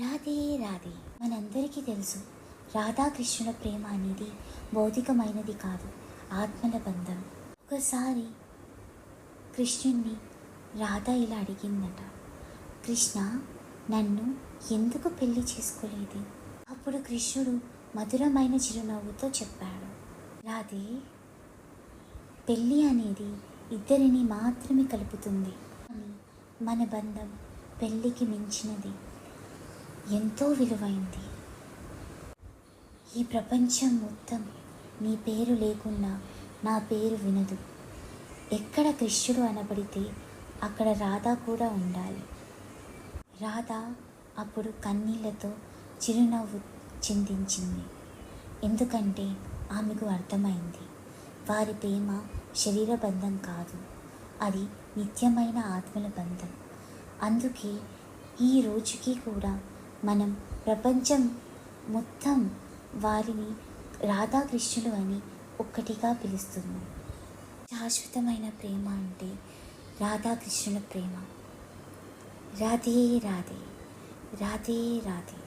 రాధే రాధే మనందరికీ తెలుసు. రాధాకృష్ణుల ప్రేమ అనేది భౌతికమైనది కాదు ఆత్మల బంధం. ఒకసారి కృష్ణుణ్ణి రాధ ఇలా అడిగిందట కృష్ణ నన్ను ఎందుకు పెళ్ళి చేసుకోలేదు? అప్పుడు కృష్ణుడు మధురమైన చిరునవ్వుతో చెప్పాడు రాధే పెళ్ళి అనేది ఇద్దరిని మాత్రమే కలుపుతుంది. కానీ మన బంధం పెళ్ళికి మించినది. ఎంతో విలువైంది. ఈ ప్రపంచం మొత్తం నీ పేరు లేకున్నా నా పేరు వినదు. ఎక్కడ కృష్ణుడు అనబడితే అక్కడ రాధ కూడా ఉండాలి. రాధ అప్పుడు కన్నీళ్ళతో చిరునవ్వు చిందించింది. ఎందుకంటే ఆమెకు అర్థమైంది వారి ప్రేమ శరీర బంధం కాదు అది నిత్యమైన ఆత్మల బంధం. అందుకే ఈ రోజుకి కూడా మనం ప్రపంచం మొత్తం వారిని రాధాకృష్ణులు అని ఒక్కటిగా పిలుస్తున్నాం. శాశ్వతమైన ప్రేమ అంటే రాధాకృష్ణుల ప్రేమ. రాధే రాధే రాధే రాధే.